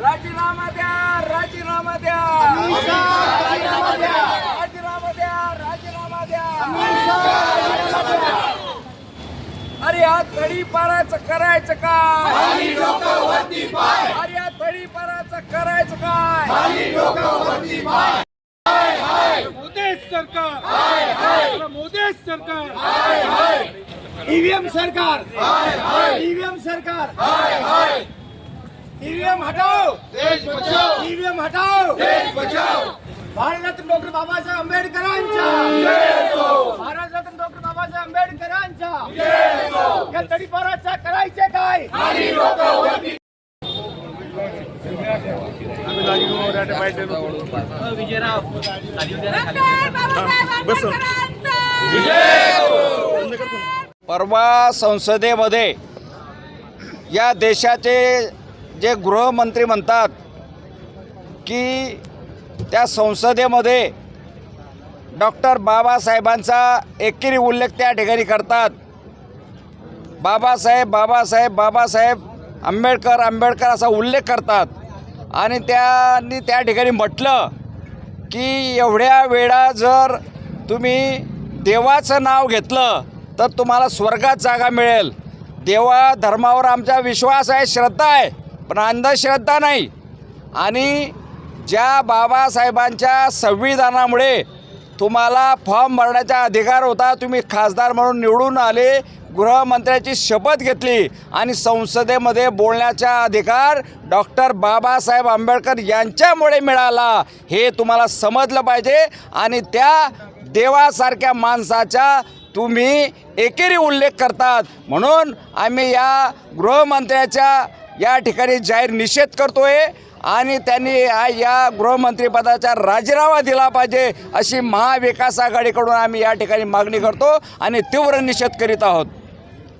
राजीनामा द्या राजीनामा द्या. राजीनामा द्या. राजीनामा द्या अरे या तडी पाराचं करायचं काय? अरे या तडी पाराचं करायचं काय? मोदी सरकार. मोदी सरकार. ईव्हीएम सरकार। ईव्हीएम सरकार। ईव्हीएम हटाओ। देश बचाओ। ईव्हीएम हटाओ। देश बचाओ। भारतरत्न डॉक्टर बाबासाहेब आंबेडकरांच्या भारतरत्न डॉक्टर बाबासाहेब आंबेडकरांच्या या तडीपाराचा करायचे काय? डॉक्टर बाबासाहेब आंबेडकरांचा परवा संसदेमध्ये या देशाचे जे गृहमंत्री म्हणतात की त्या संसदेमध्ये डॉक्टर बाबासाहेबांचा एकेरी उल्लेख त्या ठिकाणी करतात. बाबासाहेब बाबासाहेब बाबासाहेब आंबेडकर आंबेडकर असा उल्लेख करतात. आणि त्यांनी त्या ठिकाणी म्हटलं की एवढ्या वेळा जर तुम्ही देवाचं नाव घेतलं तर तुम्हाला स्वर्गात जागा मिळेल. देवा धर्मावर आमचा विश्वास आहे श्रद्धा आहे पण अंधश्रद्धा नाही. आणि ज्या बाबासाहेबांच्या संविधानामुळे तुम्हाला फॉर्म भरण्याचा अधिकार होता तुम्ही खासदार म्हणून निवडून आले गृहमंत्र्याची शपथ घेतली आणि संसदेमध्ये बोलण्याचा अधिकार डॉक्टर बाबासाहेब आंबेडकर यांच्यामुळे मिळाला. हे तुम्हाला समजलं पाहिजे आणि त्या देवासारख्या माणसाच्या तुम्ही एकेरी उल्लेख करतात. म्हणून आम्ही या गृहमंत्र्याच्या या ठिकाणी जाहीर निषेध करतोय आणि त्यांनी या गृहमंत्रीपदाचा राजीनामा दिला पाहिजे अशी महाविकास आघाडीकडून आम्ही या ठिकाणी मागणी करतो आणि तीव्र निषेध करीत आहोत.